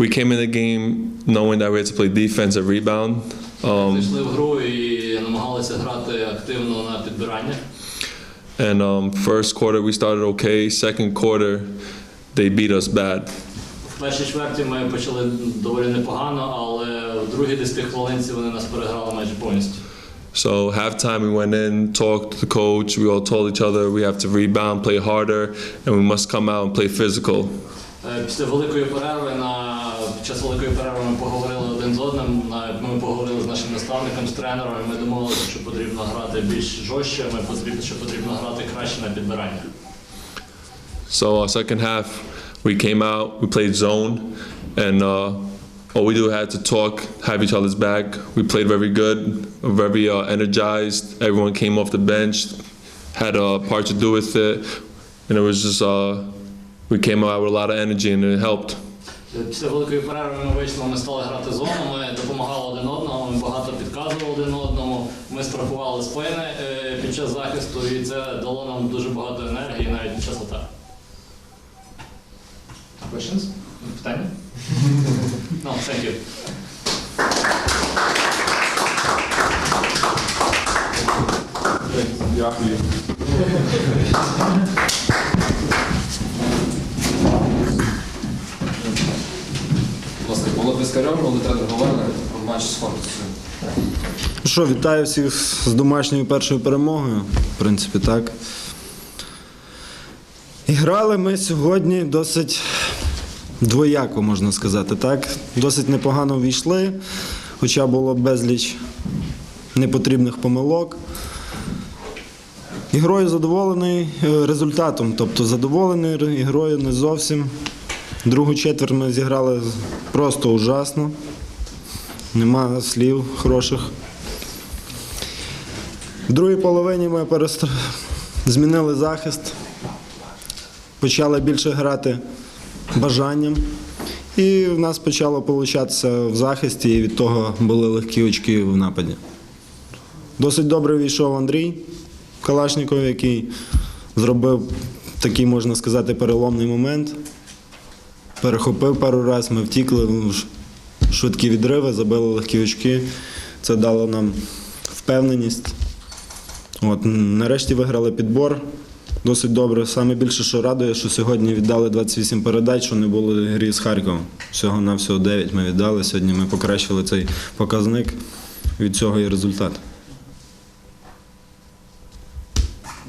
we came in the game knowing that we had to play defense and rebound. Um, Зайшли в гру і намагалися грати активно на підбирання. and um, first quarter we started okay. Second quarter, they beat us bad. В першій чверті ми почали доволі непогано, але в другій 10 хвилинці вони нас переграли майже повністю. So halftime we went in, talked to the coach. We all told each other we have to rebound, play harder, and we must come out and play physical. Е, Після великої перерви на під час великої перерви ми поговорили один з одним. на- Ми поговорили з нашим наставником, з тренером. і Ми домовилися, що потрібно грати більш жорстче. Ми потрібно, що потрібно грати краще на підбирання. So uh, second half, we came out, we played zone, and uh, all we do had to talk, have each other's back. We played very good, very uh, energized. Everyone came off the bench, had a part to do with it, and it was just uh, we came out with a lot of energy, and it helped. Після великої перерви ми вийшли, ми стали грати зону, ми допомагали один одному, ми багато підказували один одному, ми страхували спини е, під час захисту, і це дало нам дуже багато енергії навіть під час атак. Questions? Питання? No, thank you. Дякую. Ласка, Павло Пискарьов, молодий тренер Говернер, матч з Фортусом. Ну Що, вітаю всіх з домашньою першою перемогою. В принципі, так. І грали ми сьогодні досить двояко, можна сказати, так. Досить непогано війшли, хоча було безліч непотрібних помилок. Ігрою задоволений е, результатом, тобто задоволений ігрою не зовсім. Другу четверть ми зіграли просто ужасно. Нема слів хороших. В другій половині ми перестр... змінили захист, почали більше грати бажанням. І в нас почало получатися в захисті, і від того були легкі очки в нападі. Досить добре війшов Андрій Калашніков, який зробив такий, можна сказати, переломний момент. Перехопив пару разів, ми втікли, ну, швидкі відриви, забили легкі очки. Це дало нам впевненість. От, нарешті виграли підбор. Досить добре. Саме більше, що радує, що сьогодні віддали 28 передач, що не було грі з Харковом. Всього на всього 9 ми віддали. Сьогодні ми покращили цей показник. Від цього і результат.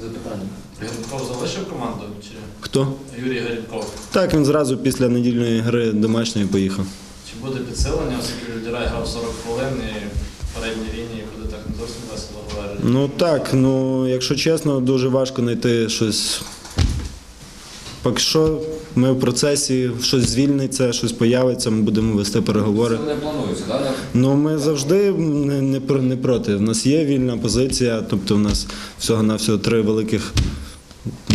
Запитання. Гаренков залишив команду Хто? Юрій Гаренков? Так, він зразу після недільної гри домашньої поїхав. Чи буде підсилення, оскільки Людірай грав 40 хвилин і в передній лінії буде так не зовсім весело говорити? Ну так, ну якщо чесно, дуже важко знайти щось. Поки що ми в процесі, щось звільниться, щось появиться, ми будемо вести переговори. Це не планується, так? Ну ми завжди не, не, про- не проти. У нас є вільна позиція, тобто в нас всього на всього три великих.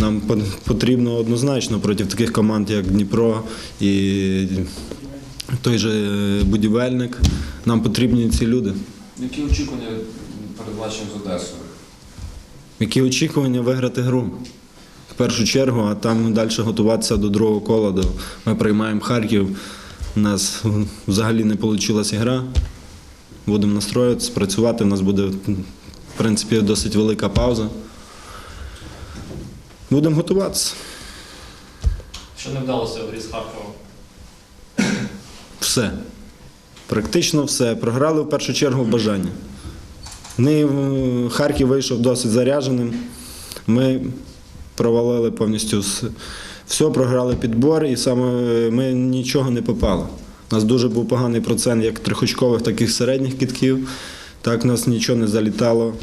Нам потрібно однозначно проти таких команд, як Дніпро і той же е, будівельник. Нам потрібні ці люди. Які очікування перед матчем з Одесою? Які очікування виграти гру? В першу чергу, а там далі готуватися до другого кола. До... Ми приймаємо Харків. У нас взагалі не вийшла гра. Будемо настроюватися, працювати. У нас буде, в принципі, досить велика пауза. Будемо готуватися. Що не вдалося в грі з Харковом? Все. Практично все. Програли в першу чергу бажання. Вони, е, Харків вийшов досить зарядженим. Ми провалили повністю все, програли підбор, і саме е, ми нічого не попали. У нас дуже був поганий процент як трьохочкових, так і середніх кітків. Так, у нас нічого не залітало.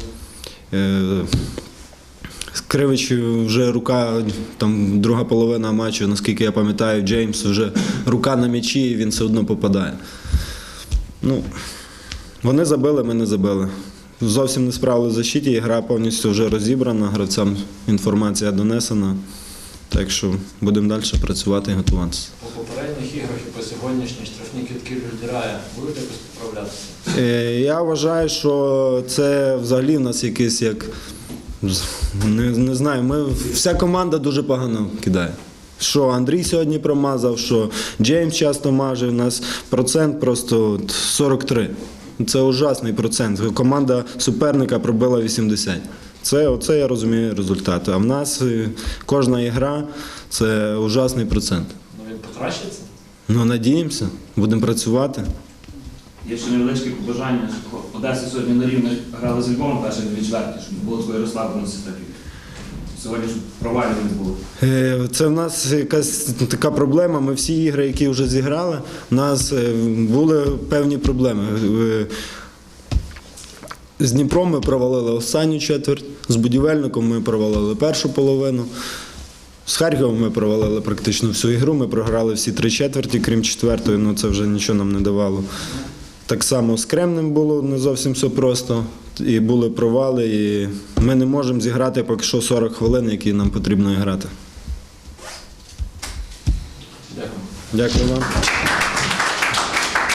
Е, Кривич вже рука, там друга половина матчу, наскільки я пам'ятаю, Джеймс вже рука на м'ячі, і він все одно попадає. Ну, вони забили, ми не забили. Зовсім не справили в защиті, і гра повністю вже розібрана, гравцям інформація донесена. Так що будемо далі працювати і готуватися. По попередніх іграх і по сьогоднішній штрафні китки Людірая будете якось поправлятися? Е, Я вважаю, що це взагалі в нас якийсь як. Не, не знаю, ми, вся команда дуже погано кидає. Що Андрій сьогодні промазав, що Джеймс часто маже. У нас процент просто 43. Це ужасний процент. Команда суперника пробила 80. Це, оце я розумію результати. А в нас е, кожна ігра це ужасний процент. Ну він покращиться. Ну, надіємося, будемо працювати. Є ще невеличке побажання, Одеса сьогодні на рівні грала з Львовом перші дві чверті, щоб було такої розслабленості так. Сьогодні щоб провалів не було. Е, Це в нас якась така проблема. Ми всі ігри, які вже зіграли, у нас е, були певні проблеми. Е, З Дніпром ми провалили останню четверть, з будівельником ми провалили першу половину. З Харковом ми провалили практично всю ігру. Ми програли всі три четверті, крім четвертої, ну це вже нічого нам не давало. Так само з Кремнем було не зовсім все просто. І були провали, і ми не можемо зіграти поки що 40 хвилин, які нам потрібно грати. Дякую. Дякую вам.